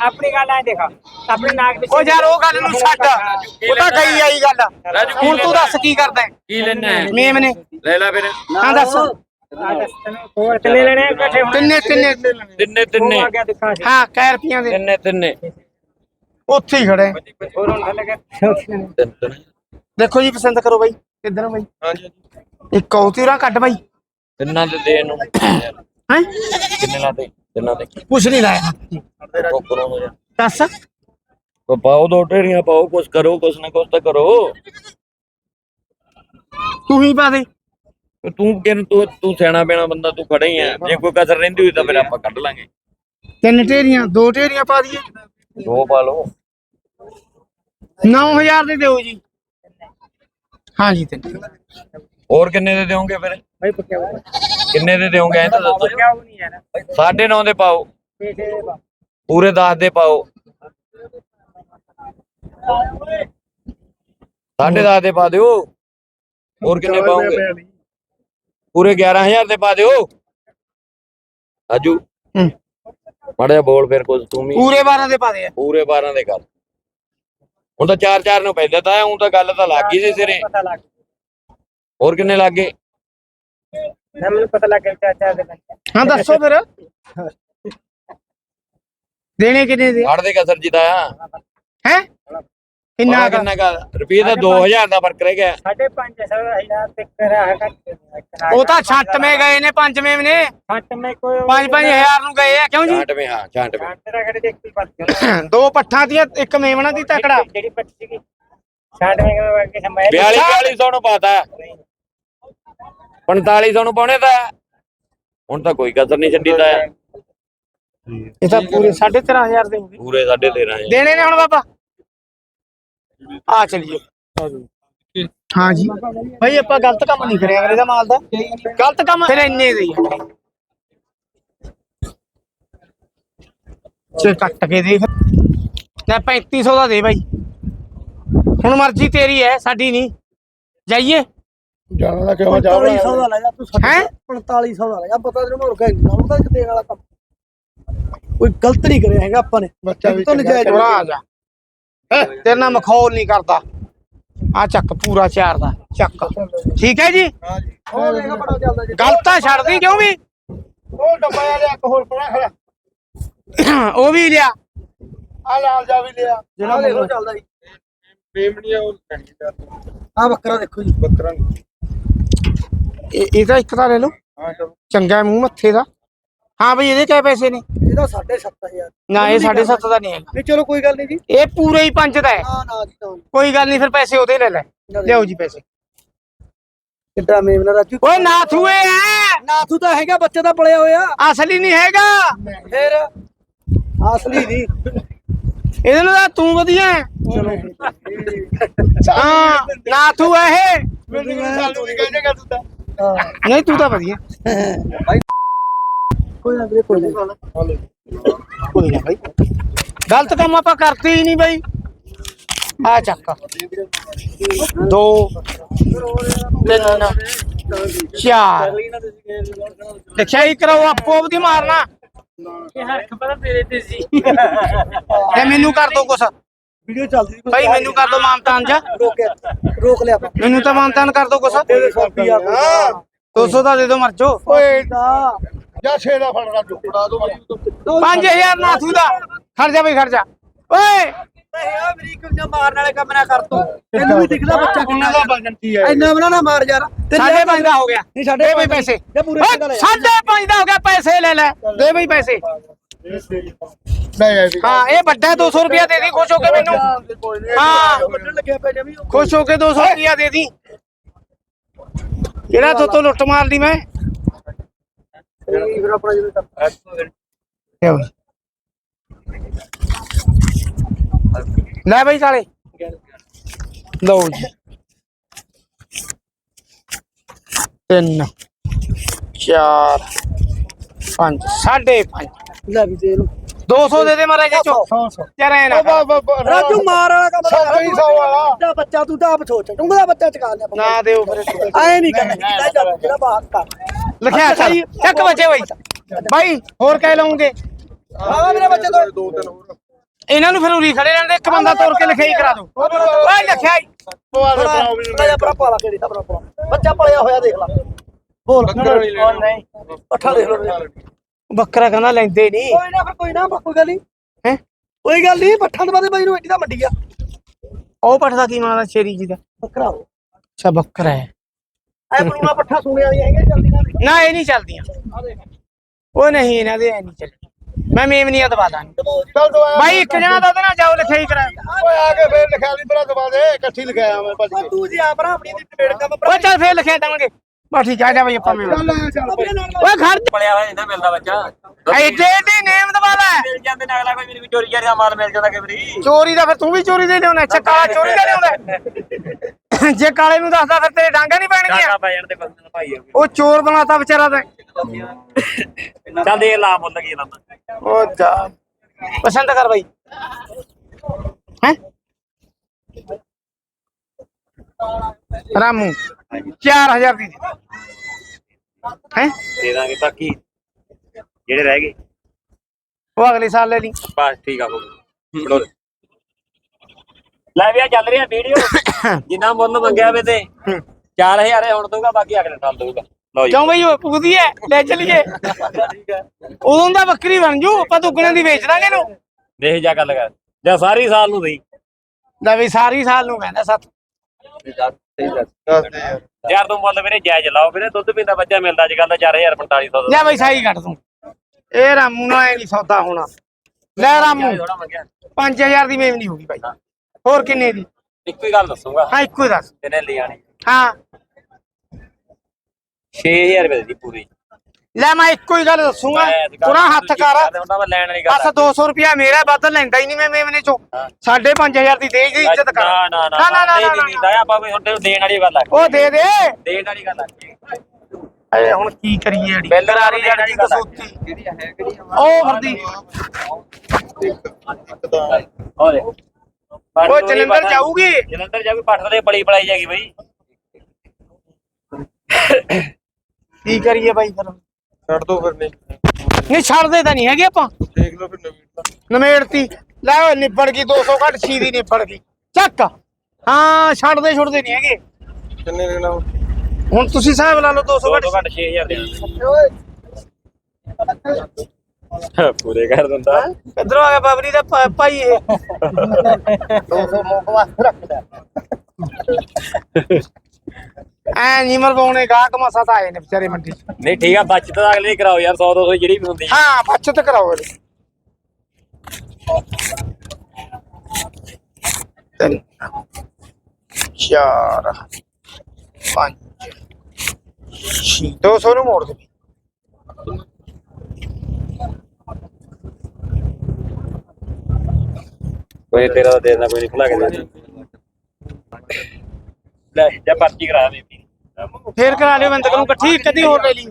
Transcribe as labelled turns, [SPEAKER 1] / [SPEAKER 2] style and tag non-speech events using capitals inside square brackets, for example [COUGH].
[SPEAKER 1] ਆਪਣੀ ਗੱਲ ਐ ਦੇਖਾ ਆਪਣੇ ਨਾਗ ਵਿੱਚ
[SPEAKER 2] ਉਹ ਯਾਰ ਉਹ ਗੱਲ ਨੂੰ ਛੱਡ। ਉਹ ਤਾਂ ਗਈ ਆਈ ਗੱਲ।
[SPEAKER 3] ਰਾਜੂ
[SPEAKER 2] ਹੁਣ ਤੂੰ ਦੱਸ ਕੀ ਕਰਦਾ ਹੈ?
[SPEAKER 3] ਕੀ ਲੈਣਾ ਹੈ?
[SPEAKER 2] ਮੇਮ ਨੇ।
[SPEAKER 3] ਲੈ ਲੈ ਫਿਰ।
[SPEAKER 2] ਹਾਂ ਦੱਸ।
[SPEAKER 1] ਹੋਰ ਕਿੰਨੇ ਲੈਣੇ ਆ? ਇਕੱਠੇ ਹੁਣ
[SPEAKER 2] ਤਿੰਨੇ ਤਿੰਨੇ।
[SPEAKER 3] ਤਿੰਨੇ
[SPEAKER 1] ਉਹ
[SPEAKER 3] ਤਿੰਨੇ
[SPEAKER 1] ਆ ਗਿਆ ਦਿਖਾ। ਸੀ
[SPEAKER 2] ਹਾਂ ਕੈ ਰੁਪਈਆਂ ਦੇ।
[SPEAKER 3] ਤਿੰਨੇ ਤਿੰਨੇ।
[SPEAKER 2] ਉੱਥੇ ਹੀ ਖੜੇ।
[SPEAKER 1] ਹੋਰ ਹੁਣ
[SPEAKER 3] ਤਿੰਨ ਤਿੰਨ
[SPEAKER 2] ਦੇਖੋ ਜੀ ਪਸੰਦ ਕਰੋ ਬਾਈ। ਕਿੱਧਰ ਬਾਈ?
[SPEAKER 3] ਹਾਂਜੀ
[SPEAKER 2] ਇੱਕ ਕੌਤੀਰਾ ਕੱਢ ਬਾਈ।
[SPEAKER 3] ਤਿੰਨਾਂ ਦੇ ਦੇ ਇਹਨੂੰ।
[SPEAKER 2] ਹੈ?
[SPEAKER 3] ਕਿੰਨੇ ਲਾਤੇ ਦੇ
[SPEAKER 2] ਕੁਛ ਨਹੀਂ ਲਾਇਆ।
[SPEAKER 3] ਕੋਕਰੋਂ ਹੋ ਜਾ
[SPEAKER 2] ਦੱਸ।
[SPEAKER 3] ਕੋ ਪਾਓ ਦੋ ਢੇਰੀਆਂ ਪਾਓ ਕੁਛ ਕਰੋ ਕੁਛ ਨਾ ਕੁਛ ਤਾਂ ਕਰੋ।
[SPEAKER 2] ਤੂੰ ਹੀ ਪਾ ਦੇ।
[SPEAKER 3] ਤੇ ਤੂੰ ਕਿਨ ਤੂੰ ਤੂੰ ਸਿਆਣਾ ਬੇਣਾ ਬੰਦਾ ਤੂੰ ਖੜਾ ਹੀ ਆ। ਜੇ ਕੋਈ ਕਸਰ ਰਹਿੰਦੀ ਹੋਈ ਤਾਂ ਫਿਰ ਆਪਾਂ ਕੱਢ ਲਾਂਗੇ।
[SPEAKER 2] ਤਿੰਨ ਢੇਰੀਆਂ ਦੋ ਢੇਰੀਆਂ ਪਾ ਦਈਏ।
[SPEAKER 3] ਦੋ ਪਾ ਲਓ।
[SPEAKER 2] 9000 ਦੇ ਦਿਓ ਜੀ। ਹਾਂ ਜੀ ਤਿੰਨ।
[SPEAKER 3] ਹੋਰ ਕਿੰਨੇ ਦੇ ਦਿਓਗੇ ਫਿਰ?
[SPEAKER 1] ਭਾਈ ਪੱਕਿਆ
[SPEAKER 3] ਕਿੰਨੇ ਦੇ ਦਿਓਗੇ ਐ ਤਾਂ ਦੱਸੋ ਸਾਢੇ ਨੌ ਦੇ ਪਾਓ। ਪੂਰੇ 10 ਦੇ ਪਾਓ। ਸਾਢੇ 10 ਦੇ ਪਾ ਦਿਓ। ਹੋਰ ਕਿੰਨੇ ਪਾਉਂਗੇ ਪੂਰੇ 11000 ਦੇ ਪਾ ਦਿਓ। ਰਾਜੂ।
[SPEAKER 2] ਹੂੰ।
[SPEAKER 3] ਮਾੜਾ ਜਿਹਾ ਬੋਲ ਫਿਰ ਕੁਝ ਤੂੰ ਵੀ।
[SPEAKER 2] ਪੂਰੇ 12 ਦੇ ਪਾ ਦੇ।
[SPEAKER 3] ਪੂਰੇ 12 ਦੇ ਕਰ। ਹੁਣ ਤਾਂ 4-4 ਨੂੰ ਪਹਿਲੇ ਤਾਂ ਹੁਣ ਤਾਂ ਗੱਲ ਤਾਂ ਲੱਗ ਗਈ ਸੀ ਸਿਰੇ। ਹੋਰ ਕਿੰਨੇ ਲੱਗ ਗਏ?
[SPEAKER 1] ਮੈਨੂੰ ਪਤਾ ਲੱਗ ਗਿਆ ਚਾਚਾ ਦੇ ਬੰਦੇ
[SPEAKER 2] ਹਾਂ ਦੱਸੋ ਫਿਰ। ਦੇਣੇ ਕਿੰਨੇ ਦੇ?
[SPEAKER 3] ਕੱਢ ਦੇ ਕਸਰ ਜਿਦਾ ਆ
[SPEAKER 2] ਹੈ? ਕਿੰਨਾ
[SPEAKER 3] ਕਿੰਨਾ
[SPEAKER 2] ਕੁ?
[SPEAKER 3] ਕਿੰਨਾ ਕਾ? ਰੁਪਏ ਦਾ 2000 ਦਾ ਫ਼ਰਕ ਰਹਿ ਗਿਆ।
[SPEAKER 1] ਸਾਢੇ 500 ਹਜ਼ਾਰ ਤੇ ਕਰਾ ਹੈ ਕੱਟ
[SPEAKER 2] ਉਹ ਤਾਂ ਛੱਟ ਮੇ ਗਏ ਨੇ ਪੰਜਵੇਂ ਨੇ।
[SPEAKER 1] ਛੱਟ ਮੈਂ ਕੋਈ
[SPEAKER 2] 5-5000 ਨੂੰ ਗਏ ਆ ਕਿਉਂ ਜੀ?
[SPEAKER 3] 60 ਹਾਂ 60
[SPEAKER 1] ਛੱਟ ਦਾ
[SPEAKER 2] ਦੋ ਪੱਠਾਂ ਦੀਆਂ ਇੱਕ ਮੇਮਣਾ ਦੀ ਤਕੜਾ।
[SPEAKER 1] ਜਿਹੜੀ ਪੱਟੀ ਸੀਗੀ ਛੱਟ ਮੈਂ ਕਿਵੇਂ ਵਗ ਕੇ ਸਮਾਇਆ
[SPEAKER 3] 42 4200 ਨੂੰ ਪਾਤਾ। 4500 ਨੂੰ ਪਾਉਣੇ ਤਾਂ। ਹੁਣ ਤਾਂ ਕੋਈ ਕਸਰ ਨਹੀਂ ਛੱਡੀ ਤਾਂ।
[SPEAKER 2] ਇਹ ਤਾਂ ਪੂਰੇ 13500 ਦੇ ਹੋ ਗਏ
[SPEAKER 3] ਪੂਰੇ 13500
[SPEAKER 2] ਦੇਣੇ ਨੇ ਹੁਣ ਬਾਬਾ। ਆ ਚਲੀਏ। ਹਾਂ ਜੀ। ਭਾਈ ਆਪਾਂ ਗਲਤ ਕੰਮ ਨਹੀਂ ਕਰਿਆ ਕਰੇ ਦਾ ਮਾਲ ਦਾ। ਗਲਤ ਕੰਮ ਫਿਰ ਇੰਨੇ ਦੇ। ਚੇ ਕੱਟ ਕੇ ਦੇਖ। ਲੈ 3500 ਦਾ ਦੇ ਭਾਈ ਹੁਣ ਮਰਜ਼ੀ ਤੇਰੀ ਹੈ ਸਾਡੀ ਨਹੀਂ। ਜਾਈਏ।
[SPEAKER 4] ਜਾਣਾ ਦਾ ਕਿਉਂ ਜਾ
[SPEAKER 5] 4500 ਦਾ ਲੈ ਜਾ ਤੂੰ
[SPEAKER 2] ਹੈਂ?
[SPEAKER 5] 4500 ਦਾ ਲੈ ਜਾ ਪਤਾ ਤੈਨੂੰ ਹੋਰ ਕਹਿ ਨਾ ਉਹਦਾ ਦੇਣ ਵਾਲਾ ਕੰਮ। ਕੋਈ ਗਲਤ ਨਹੀਂ ਕਰਿਆ ਹੈਗਾ ਆਪਾਂ ਨੇ।
[SPEAKER 4] ਬੱਚਾ ਵੀ
[SPEAKER 5] ਤੋਂ ਨਜਾਇਜ਼
[SPEAKER 2] ਆ ਜਾ। ਹੈਂ? ਤੇਰੇ ਨਾਲ ਮਖੌਲ ਨਹੀਂ ਕਰਦਾ। ਆ ਚੱਕ ਪੂਰਾ ਚਾਰ ਦਾ ਚੱਕ। ਠੀਕ ਹੈ ਜੀ?
[SPEAKER 5] ਉਹ ਦੇਖਾ ਬੜਾ ਚੱਲਦਾ ਜੀ।
[SPEAKER 2] ਗਲਤਾਂ ਛੱਡਦੀ ਕਿਉਂ ਵੀ?
[SPEAKER 4] ਉਹ ਡੱਬਾ ਜਿਹਾ ਲਿਆ ਇੱਕ ਹੋਰ ਪੜਾ ਖੜਾ।
[SPEAKER 2] ਉਹ ਵੀ ਲਿਆ।
[SPEAKER 4] ਆ ਲਾਲ ਜਾ ਵੀ ਲਿਆ।
[SPEAKER 5] ਜਿਹੜਾ ਦੇਖੋ ਚੱਲਦਾ ਜੀ।
[SPEAKER 4] ਮੇਮਣੀਆਂ ਉਹ ਲੈਣੀ
[SPEAKER 5] ਆ। ਬੱਕਰਾ ਦੇਖੋ ਜੀ।
[SPEAKER 4] ਬੱਕਰਾ
[SPEAKER 2] ਇਹ ਇਹਦਾ ਇੱਕ ਤਾਂ ਲੈ ਲਓ।
[SPEAKER 4] ਹਾਂ ਚਲੋ।
[SPEAKER 2] ਚੰਗਾ ਹੈ ਮੂੰਹ ਮੱਥੇ ਦਾ। ਹਾਂ ਬਈ ਇਹਦੇ ਕਿੰਨੇ ਪੈਸੇ ਨੇ?
[SPEAKER 5] ਇਹਦਾ 7500
[SPEAKER 2] ਨਾ ਇਹ 7.5 ਦਾ ਨਹੀਂ ਹੈਗਾ।
[SPEAKER 5] ਨਹੀਂ ਚਲੋ ਕੋਈ ਗੱਲ ਨਹੀਂ ਜੀ।
[SPEAKER 2] ਇਹ ਪੂਰੇ ਹੀ ਪੰਜ ਦਾ ਹੈ।
[SPEAKER 5] ਨਾ ਨਾ ਜੀ ਨਾ।
[SPEAKER 2] ਕੋਈ ਗੱਲ ਨਹੀਂ ਫਿਰ ਪੈਸੇ ਉਹਦੇ ਲੈ ਲੈ। ਲਿਆਓ ਜੀ ਪੈਸੇ।
[SPEAKER 5] ਕਿੱਡਾ ਮੇਮਨਾ ਰਾਜੂ।
[SPEAKER 2] ਓਏ ਨਾਥੂਏ ਹੈ
[SPEAKER 5] ਨਾਥੂ ਤਾਂ ਹੈਗਾ ਬੱਚੇ ਦਾ ਪਲਿਆ ਹੋਇਆ।
[SPEAKER 2] ਅਸਲੀ ਨਹੀਂ ਹੈਗਾ।
[SPEAKER 5] ਫੇਰ ਅਸਲੀ ਨਹੀਂ।
[SPEAKER 2] ਇਹਦੇ ਨਾਲ ਤਾਂ ਤੂੰ ਵਧੀਆ ਹੈ ਹਾਂ ਨਾਥੂ ਹੈ ਇਹ।
[SPEAKER 4] ਮੈਨੂੰ ਕਹਿੰਦੇ ਤੂੰ ਤਾਂ।
[SPEAKER 2] ਨਹੀਂ ਤੂੰ ਤਾਂ ਵਧੀਆ।
[SPEAKER 5] ਕੋਈ ਨਾ ਵੀਰੇ ਕੋਈ ਨਾ।
[SPEAKER 2] ਕੋਈ ਨਾ ਭਾਈ ਗਲਤ ਕੰਮ ਆਪਾਂ ਕਰਦੇ ਹੀ ਨਹੀਂ ਬਾਈ। ਆ ਚੱਕ। ਦੋ। ਤਿੰਨ। ਚਾਰ। ਦੇਖਿਆ ਹੀ ਕਰਾਓ ਆਪੋ ਆਪਦੀ ਮਾਰਨਾ।
[SPEAKER 1] ਇਹ ਹੱਥ ਪਤਾ ਤੇਰੇ ਤੇ ਸੀ
[SPEAKER 2] ਤੇ ਮੈਨੂੰ ਕਰ ਦੋ ਕੁਛ।
[SPEAKER 5] ਵੀਡੀਓ ਚੱਲਦੀ ਸੀ, ਕੋਈ
[SPEAKER 2] ਭਾਈ ਮੈਨੂੰ ਕਰ ਦੋ ਮਾਨਤਾਨ ਜਾ।
[SPEAKER 5] ਰੋਕਿਆ ਰੋਕ ਲਿਆ। ਆਪਾਂ
[SPEAKER 2] ਮੈਨੂੰ ਤਾਂ ਮਾਨਤਾਨ ਕਰ ਦੋ ਕੁਛ।
[SPEAKER 5] ਦੇ 100 ਰੁਪਿਆ
[SPEAKER 2] 200 ਦਾ ਦੇ ਦੋ ਮਰਜੋ
[SPEAKER 4] ਓਏ।
[SPEAKER 5] ਦਾ।
[SPEAKER 4] ਜਾ ਛੇ ਦਾ ਫੜ ਰਾ ਟੁਕੜਾ ਦੋ
[SPEAKER 2] 5000 ਨਾਥੂ ਦਾ। ਖੜ ਜਾ ਬਈ ਖੜ ਜਾ। ਓਏ।
[SPEAKER 5] ਇਹ ਅਮਰੀਕ ਜਾਂ ਮਾਰਨ ਵਾਲੇ ਕੰਮ ਨਾ ਕਰ ਤੂੰ? ਤੈਨੂੰ ਵੀ ਦਿਖਦਾ ਬੱਚਾ ਕਿੰਨਾ
[SPEAKER 4] ਦਾ ਵਜਨ ਕੀ ਹੈ?
[SPEAKER 5] ਇੰਨਾ ਬਣਾ ਨਾ ਮਾਰ ਯਾਰ। ਤੇਰੀ
[SPEAKER 2] ਸਾਢੇ ਪੰਜ ਦਾ ਹੋ ਗਿਆ।
[SPEAKER 5] ਨਹੀਂ ਸਾਢੇ
[SPEAKER 2] ਦੇ ਬਈ
[SPEAKER 5] ਪੰਜ
[SPEAKER 2] ਪੈਸੇ। ਪੰਜ ਦਾ ਹੋ ਗਿਆ ਪੈਸੇ ਲੈ ਲੈ। ਦੇ ਬਈ ਪੈਸੇ।
[SPEAKER 4] ਨਹੀਂ ਆਈ
[SPEAKER 2] ਹਾਂ, ਇਹ ਵੱਡਾ 200 ਰੁਪਿਆ ਦੇ ਦੀ, ਖੁਸ਼ ਹੋ ਕੇ ਮੈਨੂੰ। ਹਾਂ।
[SPEAKER 5] ਵੱਢਣ ਲੱਗਿਆ ਪਿਆ ਜਮੀ
[SPEAKER 2] ਖੁਸ਼ ਹੋ ਕੇ 200 ਰੁਪਿਆ ਦੇ ਦੀ। ਜਿਹੜਾ ਤੋ ਤੋਂ ਲੁੱਟ ਮਾਰਦੀ ਮੈਂ?
[SPEAKER 5] ਫਿਰ ਆਪਣਾ ਜਿਵੇਂ ਤਾਂ
[SPEAKER 2] ਲੈ ਬਈ ਸਾਲੇ। ਲਓ ਜੀ। ਤਿੰਨ, ਚਾਰ, ਪੰਜ, ਸਾਢੇ ਪੰਜ।
[SPEAKER 5] ਲੈ ਵੀ ਦੇ ਲੋ
[SPEAKER 2] 200 ਦੇ ਦੇ ਮਾਰਾ ਜੀ ਚੋ ਯਾਰ ਐ ਨਾ ਕਰ।
[SPEAKER 5] ਰਾਜੂ ਮਾਰ ਵਾਲਾ ਕੰਮ
[SPEAKER 4] ਸੌ ਹੀ ਸੌ ਵਾਲਾ।
[SPEAKER 5] ਦਾ ਬੱਚਾ ਤੂੰ ਤਾਂ ਆਪ ਸੋਚ। ਦਾ ਬੱਚਾ ਚਕਾ ਲਿਆ
[SPEAKER 2] ਨਾ ਦਿਓ ਫਿਰ।
[SPEAKER 5] ਐ ਨਹੀਂ ਕਰਨਾ। ਜਿਹੜਾ ਬਾਤ ਕਰ
[SPEAKER 2] ਲਿਖਿਆ ਚੱਲ। ਚੱਕ ਬੱਚੇ ਬਈ। ਬਾਈ ਹੋਰ ਕਹਿ ਲਵਾਂਗੇ
[SPEAKER 5] ਆ ਮੇਰੇ ਬੱਚੇ ਤੋਂ।
[SPEAKER 4] ਦੋ ਤਿੰਨ ਹੋਰ।
[SPEAKER 2] ਇਹਨਾਂ ਨੂੰ ਫਿਰ ਉਰੀ ਖੜੇ ਰਹਿਣ ਦੇ। ਇੱਕ ਬੰਦਾ ਤੋੜ ਕੇ ਲਿਖਾਈ ਕਰਾ ਦੋ। ਓਏ ਲਿਖਿਆ ਈ।
[SPEAKER 4] ਪਵਾ ਦੇ ਭਰਾ ਵੀ
[SPEAKER 5] ਥੋੜਾ ਜਿਹਾ ਭਰਾ ਪਾਲਾ ਕਿਹੜੀ ਦਾ ਭਰਾ ਬੱਚਾ ਪਲਿਆ ਹੋਇਆ ਦੇਖ ਲੈ। ਬੋਲ
[SPEAKER 1] ਉਹ ਨਹੀਂ
[SPEAKER 5] ਪੱਠਾ ਦੇਖ ਲਓ
[SPEAKER 2] ਬੱਕਰਾ ਕਹਿੰਦਾ ਲੈਂਦੇ ਨਹੀਂ
[SPEAKER 5] ਕੋਈ ਨਾ ਫਿਰ ਕੋਈ ਨਾ ਕੋਈ ਗੱਲ ਨਹੀਂ
[SPEAKER 2] ਹੈ?
[SPEAKER 5] ਕੋਈ ਗੱਲ ਨਹੀਂ ਪੱਠਾ ਦੇ ਬਾਰੇ ਬਾਈ ਨੂੰ ਐਡੀ ਦਾ ਮੰਡੀ ਆ।
[SPEAKER 2] ਉਹ ਪੱਠਦਾ ਕੀ ਮਾਰਦਾ ਸ਼ੇਰੀ ਜੀ ਦਾ?
[SPEAKER 5] ਬੱਕਰਾ ਉਹ।
[SPEAKER 2] ਅੱਛਾ ਬੱਕਰਾ ਹੈ।
[SPEAKER 5] ਐ ਬਣੂਣਾ ਪੱਠਾ ਸੁਣੇ ਵਾਲੀਆਂ ਹੈਗੀਆਂ ਜਲਦੀ ਨਾਲ
[SPEAKER 2] ਨਾ ਇਹ ਨਹੀਂ ਚੱਲਦੀਆਂ।
[SPEAKER 5] ਆ ਦੇਖ।
[SPEAKER 2] ਉਹ ਨਹੀਂ ਇਹਨਾਂ ਦੇ ਐ ਨਹੀਂ ਚੱਲ ਮੈਂ ਮੇਮਨੀਆਂ ਦਵਾ ਦਾਂਗਾ।
[SPEAKER 4] ਚੱਲ ਦਵਾ
[SPEAKER 2] ਬਾਈ ਇੱਕ ਜਣਾ ਦਾ ਉਹਦੇ ਨਾਲ ਜਾਓ ਲਿਖਾਈ ਕਰਾ।
[SPEAKER 4] ਓਏ ਆ ਕੇ ਫੇਰ ਲਿਖਿਆ ਦੀ ਭਰਾ ਦਵਾ ਦੇ ਇਕੱਠੀ ਲਿਖਾਇਆ ਮੈਂ ਭੱਜ ਕੇ।
[SPEAKER 5] ਤੂੰ ਜੀ ਆ ਭਰਾ ਆਪਣੀ ਦੀ ਡਿਬੇਟ ਕੰਮ ਭਰਾ
[SPEAKER 2] ਚੱਲ ਫੇਰ ਲਿਖਿਆ ਦੇਵਾਂਗੇ। ਬਸ ਠੀਕ ਆ ਜਾ ਬਈ ਆਪਾਂ
[SPEAKER 5] ਨਾਲ
[SPEAKER 2] ਓਏ ਖੜ
[SPEAKER 6] ਪੜਿਆ ਹੋਇਆ ਜਿੰਦਾ ਮਿਲਦਾ ਬੱਚਾ।
[SPEAKER 2] ਐਡੇ ਐਡੇ ਨੇਮ ਦਵਾ ਲੈ
[SPEAKER 6] ਮਿਲ ਜਾਂਦੇ ਨੇ ਅਗਲਾ ਕੋਈ ਵੀ ਚੋਰੀ ਦਾ ਮਾਲ ਮਿਲ ਜਾਂਦਾ ਕਈ ਵਾਰੀ
[SPEAKER 2] ਚੋਰੀ ਦਾ ਫਿਰ ਤੂੰ ਵੀ ਚੋਰੀ ਦੇ ਲਿਆਉਣਾ ਅੱਛਾ ਕਾਲਾ ਚੋਰੀ ਦਾ ਲਿਆਉਂਦਾ ਜੇ ਕਾਲੇ ਨੂੰ ਦੱਸਦਾ ਫਿਰ ਤੇਰੇ ਡਾਂਗਾ ਨਹੀਂ ਪੈਣਗੀਆਂ।
[SPEAKER 6] ਕਾਕਾ ਪੈ ਜਾਣ ਤੇ ਬੰਦੇ ਨੂੰ ਭਾਈ
[SPEAKER 2] ਉਹ ਚੋਰ ਬਣਾਤਾ ਵਿਚਾਰਾ ਤੇ।
[SPEAKER 6] ਚੱਲ ਦੇ ਲਾ ਮੁੱਲ ਕੀ ਲਾਉਂਦਾ।
[SPEAKER 2] ਉਹ ਜਾ। ਪਸੰਦ ਕਰ ਬਾਈ। ਹੈ? ਰਾਮੂ 4000 ਦੀ ਹੈ?
[SPEAKER 6] ਦੇ ਦਾਂਗੇ ਬਾਕੀ ਜਿਹੜੇ ਰਹਿ ਗਏ।
[SPEAKER 2] ਉਹ ਅਗਲੇ ਸਾਲ ਲੈ ਲਈ।
[SPEAKER 6] ਬਸ ਠੀਕ ਆ ਹੋ ਲੈ। ਲੈ ਵੀ ਆ ਚੱਲ ਰਿਹਾ ਵੀਡੀਓ। ਜਿੰਨਾ ਮੁੱਲ ਮੰਗਿਆ ਵੇ ਤੇ 4000 ਹੁਣ ਦਊਗਾ ਬਾਕੀ ਅਗਲੇ ਸਾਲ ਦਊਗਾ। ਲਓ ਜੀ।
[SPEAKER 2] ਕਿਉਂ ਬਈ ਉਹ ਪੁੱਗਦੀ ਐ? ਲੈ ਚਲੀਏ। ਉਦੋਂ ਦਾ ਬੱਕਰੀ ਬਣ ਜੂ ਆਪਾਂ ਦੁੱਗਣੇ ਦੀ ਵੇਚ ਦਾਂਗੇ ਇਹਨੂੰ।
[SPEAKER 6] ਦੇਖ ਜਾ ਗੱਲ ਕਰ। ਜਾਂ ਸਾਰੀ ਸਾਲ ਨੂੰ ਦੇਈ।
[SPEAKER 2] ਲੈ ਵੀ ਸਾਰੀ ਸਾਲ ਨੂੰ ਕਹਿੰਦਾ ਸੱਤ।
[SPEAKER 6] ਯਾਰ। ਤੂੰ ਮੁੱਲ ਵੀਰੇ ਜਾਇਜ਼ ਲਾਓ ਵੀਰੇ ਦੁੱਧ ਪੀਂਦਾ ਬੱਚਾ ਮਿਲਦਾ ਅੱਜ ਕੱਲ ਦਾ 4000 4500 ਦਾ।
[SPEAKER 2] ਲੈ ਬਈ ਸਾਈ ਕੱਟ ਤੂੰ। ਇਹ ਰਾਮੂ ਨਾਲ ਐ ਨਹੀਂ ਸੌਦਾ ਹੋਣਾ। ਲੈ ਰਾਮੂ
[SPEAKER 6] ਥੋੜਾ ਮੰਗਿਆ
[SPEAKER 2] 5000 ਦੀ ਮੇਵ ਨਹੀਂ ਹੋਗੀ ਬਾਈ। ਹੋਰ ਕਿੰਨੇ ਦੀ?
[SPEAKER 6] ਇੱਕੋ ਹੀ ਗੱਲ ਦੱਸੂਗਾ।
[SPEAKER 2] ਹਾਂ ਇੱਕੋ ਹੀ ਦੱਸ।
[SPEAKER 6] ਕਿੰਨੇ ਲੈ ਆਣੀ
[SPEAKER 2] ਹਾਂ।
[SPEAKER 6] 6000 ਰੁਪਏ ਦੀ ਪੂਰੀ।
[SPEAKER 2] ਲੈ ਮੈਂ ਇੱਕੋ ਹੀ ਗੱਲ ਦੱਸੂਗਾ। ਪੂਰਾ ਹੱਥ ਕਰ। ਬਸ
[SPEAKER 6] ਗੱਲ
[SPEAKER 2] 200 ਰੁਪਿਆ ਮੇਰਾ ਵੱਧ ਲੈਂਦਾ ਹੀ ਨਹੀਂ ਮੈਂ ਮੇਵਨੇ ਚੋਂ। 5500 ਦੀ ਦੇ ਦੀ ਇੱਜ਼ਤ ਕਰ।
[SPEAKER 6] ਨਾ ਨਾ ਨਾ
[SPEAKER 2] ਨਾ ਨਾ
[SPEAKER 6] ਨਹੀਂ ਆਪਾਂ ਕੋਈ ਤੈਨੂੰ ਦੇਣ ਵਾਲੀ ਗੱਲ ਆ।
[SPEAKER 2] ਉਹ ਦੇ ਦੇ।
[SPEAKER 6] ਦੇਣ ਵਾਲੀ ਗੱਲ ਆ।
[SPEAKER 2] ਏ ਹੁਣ ਕੀ ਕਰੀਏ ਅੜੀ?
[SPEAKER 6] ਬਿੱਲ
[SPEAKER 2] ਕਰਾਰੀ
[SPEAKER 6] ਦੇਣ
[SPEAKER 2] ਜੜ
[SPEAKER 6] ਵਾਲੀ
[SPEAKER 2] ਦੀ
[SPEAKER 6] ਗੱਲ ਆ।
[SPEAKER 2] ਕਸੂਤੀ ਉਹ ਫਰਦੀ
[SPEAKER 6] ਹੋਰੇ
[SPEAKER 2] ਉਹ ਜਲੰਧਰ ਜਾਊਗੀ।
[SPEAKER 6] ਜਲੰਧਰ ਜਾਊਗੀ ਪੱਠ ਦੇ ਬੜੀ ਬੜਾਈ ਜਾਗੀ ਬਈ।
[SPEAKER 2] ਕੀ ਕਰੀਏ ਬਾਈ ਫਿਰ?
[SPEAKER 4] ਛੱਡ ਦੋ ਫਿਰ ਨਹੀਂ।
[SPEAKER 2] ਨਹੀਂ ਛੱਡਦੇ ਤਾਂ ਨਹੀਂ ਹੈਗੇ ਆਪਾਂ।
[SPEAKER 4] ਦੇਖ ਲਓ ਫਿਰ ਨਵੀਂ
[SPEAKER 2] ਨਮੇੜਤੀ। ਲੈ ਓਏ ਨਿਬੜ ਗਈ 200 ਘੱਟ ਛੀ ਦੀ ਨਿਬੜ ਗਈ। ਚੱਕ। ਹਾਂ ਛੱਡਦੇ ਛੁੱਟਦੇ ਨਹੀਂ ਹੈਗੇ।
[SPEAKER 4] ਕਿੰਨੇ ਲੈਣਾ
[SPEAKER 2] ਹੁਣ? ਤੁਸੀਂ ਹਿਸਾਬ ਲਾ ਲਓ 200
[SPEAKER 6] ਦੋ
[SPEAKER 2] ਘੱਟ
[SPEAKER 6] ਤੋਂ ਘੱਟ 6000 ਦੇ ਪੂਰੇ ਕਰ ਦਿੰਦਾ।
[SPEAKER 2] ਕਿੱਧਰੋਂ ਆ ਗਿਆ ਬਾਬਰੀ ਦਾ ਭਾ- ਭਾਈ ਇਹ। [LAUGHS]
[SPEAKER 5] 200 ਮੁੱਕ ਵਾਸਤੇ ਰੱਖ ਲੈ [LAUGHS]
[SPEAKER 2] ਐ ਨਹੀਂ ਮਰਵਾਉਣੇ ਗਾਹਕ ਮਸਾ ਤਾਂ ਆਏ ਨੇ ਵਿਚਾਰੇ ਮੰਡੀ 'ਚ।
[SPEAKER 6] ਨਹੀਂ ਠੀਕ ਆ ਬਚਤ ਤਾਂ ਅਗਲੇ ਦੀ ਕਰਾਓ ਯਾਰ 100 200 ਜਿਹੜੀ ਵੀ ਹੁੰਦੀ
[SPEAKER 2] ਹਾਂ ਬਚਤ ਕਰਾਓ ਇਹਦੀ ਤਿੰਨ ਚਾਰ ਪੰਜ ਛੇ 200 ਨੂੰ ਮੋੜ ਦੇ
[SPEAKER 6] ਕੋਈ ਤੇਰਾ ਤਾਂ ਦੇਣਾ ਕੋਈ ਨਹੀਂ ਖੁਲਾ ਕੇ ਦੇ। ਲੈ ਜਾ ਪਰਚੀ ਕਰਾ ਦੇ
[SPEAKER 2] ਫੇਰ ਕਰਾ ਲਿਓ ਬੰਦਕ ਨੂੰ ਇਕੱਠੀ ਕਦੀ ਹੋਰ ਲੈ ਲਈ।